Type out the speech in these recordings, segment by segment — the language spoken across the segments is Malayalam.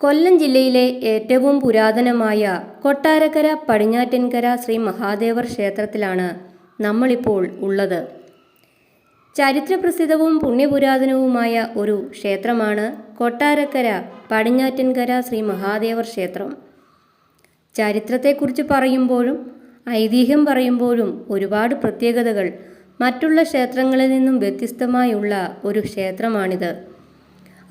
കൊല്ലം ജില്ലയിലെ ഏറ്റവും പുരാതനമായ കൊട്ടാരക്കര പടിഞ്ഞാറ്റൻകര ശ്രീ മഹാദേവർ ക്ഷേത്രത്തിലാണ് നമ്മളിപ്പോൾ ഉള്ളത്. ചരിത്രപ്രസിദ്ധവും പുണ്യപുരാതനവുമായ ഒരു ക്ഷേത്രമാണ് കൊട്ടാരക്കര പടിഞ്ഞാറ്റൻകര ശ്രീ മഹാദേവർ ക്ഷേത്രം. ചരിത്രത്തെക്കുറിച്ച് പറയുമ്പോഴും ഐതിഹ്യം പറയുമ്പോഴും ഒരുപാട് പ്രത്യേകതകൾ മറ്റുള്ള ക്ഷേത്രങ്ങളിൽ നിന്നും വ്യത്യസ്തമായുള്ള ഒരു ക്ഷേത്രമാണിത്.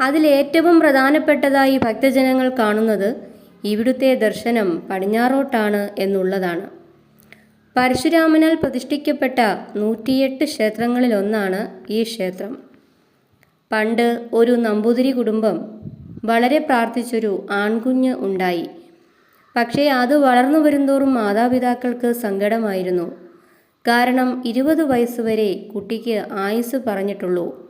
അതിലേറ്റവും പ്രധാനപ്പെട്ടതായി ഭക്തജനങ്ങൾ കാണുന്നത് ഇവിടുത്തെ ദർശനം പടിഞ്ഞാറോട്ടാണ് എന്നുള്ളതാണ്. പരശുരാമനാൽ പ്രതിഷ്ഠിക്കപ്പെട്ട നൂറ്റിയെട്ട് ക്ഷേത്രങ്ങളിലൊന്നാണ് ഈ ക്ഷേത്രം. പണ്ട് ഒരു നമ്പൂതിരി കുടുംബം വളരെ പ്രാർത്ഥിച്ചൊരു ആൺകുഞ്ഞ് ഉണ്ടായി. പക്ഷേ അത് വളർന്നു വരുന്തോറും മാതാപിതാക്കൾക്ക് സങ്കടമായിരുന്നു. കാരണം ഇരുപത് വയസ്സുവരെ കുട്ടിക്ക് ആയുസ് പറഞ്ഞിട്ടുള്ളൂ.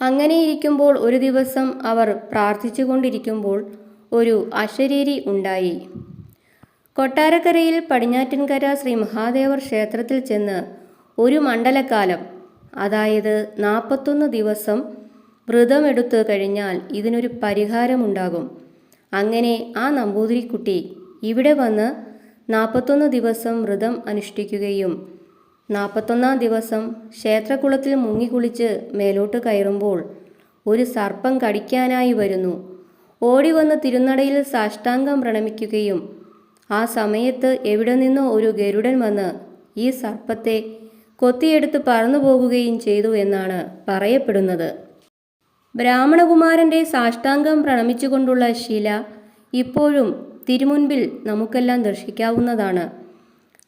അങ്ങനെയിരിക്കുമ്പോൾ ഒരു ദിവസം അവർ പ്രാർത്ഥിച്ചുകൊണ്ടിരിക്കുമ്പോൾ ഒരു അശരീരി ഉണ്ടായി. കൊട്ടാരക്കരയിൽ പടിഞ്ഞാറ്റിൻകര ശ്രീ മഹാദേവർ ക്ഷേത്രത്തിൽ ചെന്ന് ഒരു മണ്ഡലക്കാലം അതായത് നാൽപ്പത്തൊന്ന് ദിവസം വ്രതമെടുത്ത് കഴിഞ്ഞാൽ ഇതിനൊരു പരിഹാരമുണ്ടാകും. അങ്ങനെ ആ നമ്പൂതിരിക്കുട്ടി ഇവിടെ വന്ന് നാൽപ്പത്തൊന്ന് ദിവസം വ്രതം അനുഷ്ഠിക്കുകയും നാൽപ്പത്തൊന്നാം ദിവസം ക്ഷേത്രക്കുളത്തിൽ മുങ്ങിക്കുളിച്ച് മേലോട്ട് കയറുമ്പോൾ ഒരു സർപ്പം കടിക്കാനായി വരുന്നു. ഓടി വന്ന് തിരുനടയിൽ സാഷ്ടാംഗം പ്രണമിക്കുകയും ആ സമയത്ത് എവിടെ നിന്നോ ഒരു ഗരുഡൻ വന്ന് ഈ സർപ്പത്തെ കൊത്തിയെടുത്ത് പറന്നു പോകുകയും ചെയ്തു എന്നാണ് പറയപ്പെടുന്നത്. ബ്രാഹ്മണകുമാരന്റെ സാഷ്ടാംഗം പ്രണമിച്ചുകൊണ്ടുള്ള ശില ഇപ്പോഴും തിരുമുൻപിൽ നമുക്കെല്ലാം ദർശിക്കാവുന്നതാണ്.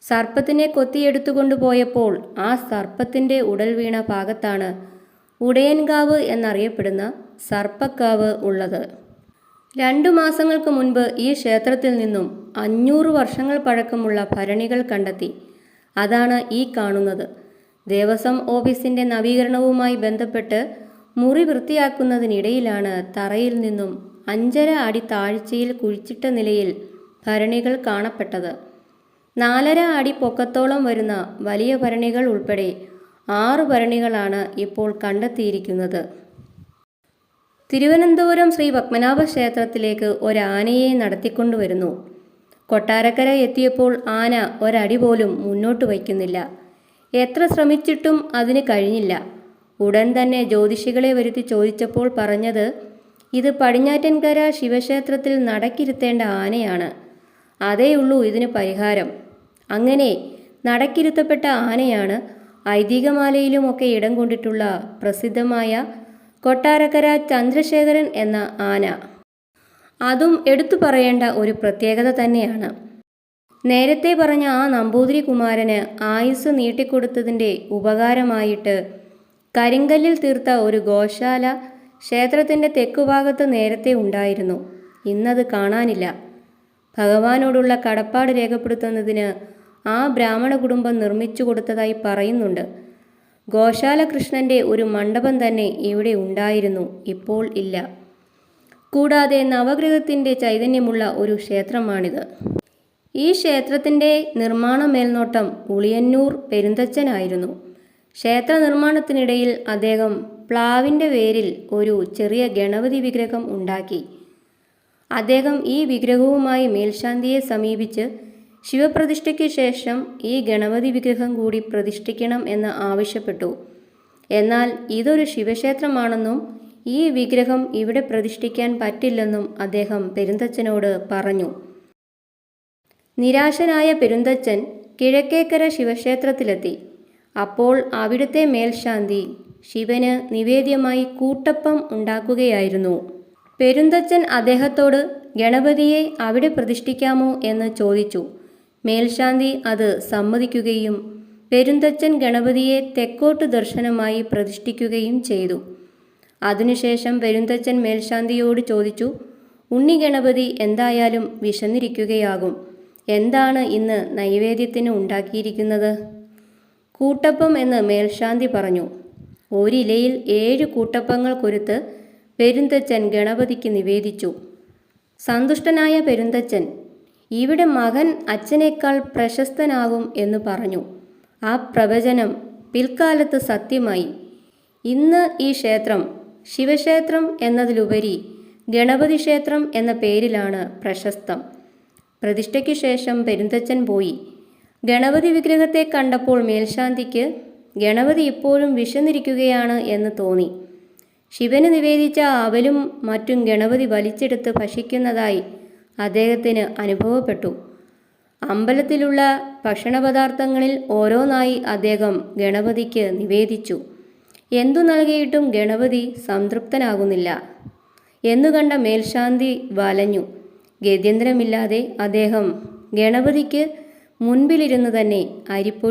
സർപ്പത്തിനെ കൊത്തിയെടുത്തുകൊണ്ടുപോയപ്പോൾ ആ സർപ്പത്തിന്റെ ഉടൽ വീണ ഭാഗത്താണ് ഉടയൻകാവ് എന്നറിയപ്പെടുന്ന സർപ്പക്കാവ് ഉള്ളത്. രണ്ടു മാസങ്ങൾക്ക് മുൻപ് ഈ ക്ഷേത്രത്തിൽ നിന്നും അഞ്ഞൂറ് വർഷങ്ങൾ പഴക്കമുള്ള ഭരണികൾ കണ്ടെത്തി. അതാണ് ഈ കാണുന്നത്. ദേവസ്വം ഓഫീസിന്റെ നവീകരണവുമായി ബന്ധപ്പെട്ട് മുറി വൃത്തിയാക്കുന്നതിനിടയിലാണ് തറയിൽ നിന്നും അഞ്ചര അടി താഴ്ചയിൽ കുഴിച്ചിട്ട നിലയിൽ ഭരണികൾ കാണപ്പെട്ടത്. നാലര അടി പൊക്കത്തോളം വരുന്ന വലിയ ഭരണികൾ ഉൾപ്പെടെ ആറ് ഭരണികളാണ് ഇപ്പോൾ കണ്ടെത്തിയിരിക്കുന്നത്. തിരുവനന്തപുരം ശ്രീ പത്മനാഭ ക്ഷേത്രത്തിലേക്ക് ഒരാനയെ നടത്തിക്കൊണ്ടുവരുന്നു. കൊട്ടാരക്കര എത്തിയപ്പോൾ ആന ഒരടി പോലും മുന്നോട്ട് വയ്ക്കുന്നില്ല. എത്ര ശ്രമിച്ചിട്ടും അതിന് കഴിഞ്ഞില്ല. ഉടൻ തന്നെ ജ്യോതിഷികളെ വരുത്തി ചോദിച്ചപ്പോൾ പറഞ്ഞത് ഇത് പടിഞ്ഞാറ്റൻകര ശിവക്ഷേത്രത്തിൽ നടക്കിരുത്തേണ്ട ആനയാണ്. അതേയുള്ളൂ ഇതിന് പരിഹാരം. അങ്ങനെ നടക്കിരുത്തപ്പെട്ട ആനയാണ് ഐതിഹ്യമാലയിലുമൊക്കെ ഇടം കൊണ്ടിട്ടുള്ള പ്രസിദ്ധമായ കൊട്ടാരക്കര ചന്ദ്രശേഖരൻ എന്ന ആന. അതും എടുത്തു പറയേണ്ട ഒരു പ്രത്യേകത തന്നെയാണ്. നേരത്തെ പറഞ്ഞ ആ നമ്പൂതിരി കുമാരന് ആയുസ് നീട്ടിക്കൊടുത്തതിന്റെ ഉപകാരമായിട്ട് കരിങ്കല്ലിൽ തീർത്ത ഒരു ഗോശാല ക്ഷേത്രത്തിന്റെ തെക്കുഭാഗത്ത് നേരത്തെ ഉണ്ടായിരുന്നു. ഇന്നത് കാണാനില്ല. ഭഗവാനോടുള്ള കടപ്പാട് രേഖപ്പെടുത്തുന്നതിന് ആ ബ്രാഹ്മണ കുടുംബം നിർമ്മിച്ചു കൊടുത്തതായി പറയുന്നുണ്ട്. ഗോശാല കൃഷ്ണന്റെ ഒരു മണ്ഡപം തന്നെ ഇവിടെ ഉണ്ടായിരുന്നു. ഇപ്പോൾ ഇല്ല. കൂടാതെ നവഗ്രഹത്തിന്റെ ചൈതന്യമുള്ള ഒരു ക്ഷേത്രമാണിത്. ഈ ക്ഷേത്രത്തിന്റെ നിർമ്മാണ മേൽനോട്ടം ഉളിയന്നൂർ പെരുന്തച്ചനായിരുന്നു ക്ഷേത്ര നിർമ്മാണത്തിനിടയിൽ അദ്ദേഹം പ്ലാവിന്റെ വേരിൽ ഒരു ചെറിയ ഗണപതി വിഗ്രഹം ഉണ്ടാക്കി. അദ്ദേഹം ഈ വിഗ്രഹവുമായി മേൽശാന്തിയെ സമീപിച്ച് ശിവപ്രതിഷ്ഠയ്ക്ക് ശേഷം ഈ ഗണപതി വിഗ്രഹം കൂടി പ്രതിഷ്ഠിക്കണം എന്ന് ആവശ്യപ്പെട്ടു. എന്നാൽ ഇതൊരു ശിവക്ഷേത്രമാണെന്നും ഈ വിഗ്രഹം ഇവിടെ പ്രതിഷ്ഠിക്കാൻ പറ്റില്ലെന്നും അദ്ദേഹം പെരുന്തച്ചനോട് പറഞ്ഞു. നിരാശനായ പെരുന്തച്ചൻ കിഴക്കേക്കര ശിവക്ഷേത്രത്തിലെത്തി. അപ്പോൾ അവിടുത്തെ മേൽശാന്തി ശിവന് നിവേദ്യമായി കൂട്ടപ്പം ഉണ്ടാക്കുകയായിരുന്നു. പെരുന്തച്ചൻ അദ്ദേഹത്തോട് ഗണപതിയെ അവിടെ പ്രതിഷ്ഠിക്കാമോ? എന്ന് ചോദിച്ചു. മേൽശാന്തി അത് സമ്മതിക്കുകയും പെരുന്തച്ചൻ ഗണപതിയെ തെക്കോട്ട് ദർശനമായി പ്രതിഷ്ഠിക്കുകയും ചെയ്തു. അതിനുശേഷം പെരുന്തച്ചൻ മേൽശാന്തിയോട് ചോദിച്ചു ഉണ്ണി ഗണപതി എന്തായാലും വിശന്നിരിക്കുകയാകും. എന്താണ് ഇന്ന് നൈവേദ്യത്തിന് ഉണ്ടാക്കിയിരിക്കുന്നത്? കൂട്ടപ്പം എന്ന് മേൽശാന്തി പറഞ്ഞു. ഒരിലയിൽ ഏഴ് കൂട്ടപ്പങ്ങൾ കൊരുത്ത് പെരുന്തച്ചൻ ഗണപതിക്ക് നിവേദിച്ചു. സന്തുഷ്ടനായ പെരുന്തച്ചൻ ഇവിടെ മകൻ അച്ഛനേക്കാൾ പ്രശസ്തനാകും എന്ന് പറഞ്ഞു. ആ പ്രവചനം പിൽക്കാലത്ത് സത്യമായി. ഇന്ന് ഈ ക്ഷേത്രം ശിവക്ഷേത്രം എന്നതിലുപരി ഗണപതി ക്ഷേത്രം എന്ന പേരിലാണ് പ്രശസ്തം. പ്രതിഷ്ഠയ്ക്ക് ശേഷം പെരുന്തച്ചൻ പോയി. ഗണപതി വിഗ്രഹത്തെ കണ്ടപ്പോൾ മേൽശാന്തിക്ക് ഗണപതി ഇപ്പോഴും വിശന്നിരിക്കുകയാണ് എന്ന് തോന്നി. ശിവന് നിവേദിച്ച അവലും മറ്റും ഗണപതി വലിച്ചെടുത്ത് ഭക്ഷിക്കുന്നതായി അദ്ദേഹത്തിന് അനുഭവപ്പെട്ടു. അമ്പലത്തിലുള്ള ഭക്ഷണപദാർത്ഥങ്ങളിൽ ഓരോന്നായി അദ്ദേഹം ഗണപതിക്ക് നിവേദിച്ചു. എന്തു നൽകിയിട്ടും ഗണപതി സംതൃപ്തനാകുന്നില്ല. എന്നു കണ്ട മേൽശാന്തി വലഞ്ഞു. ഗത്യന്തരമില്ലാതെ അദ്ദേഹം ഗണപതിക്ക് മുൻപിലിരുന്ന് തന്നെ അരിപ്പൊടി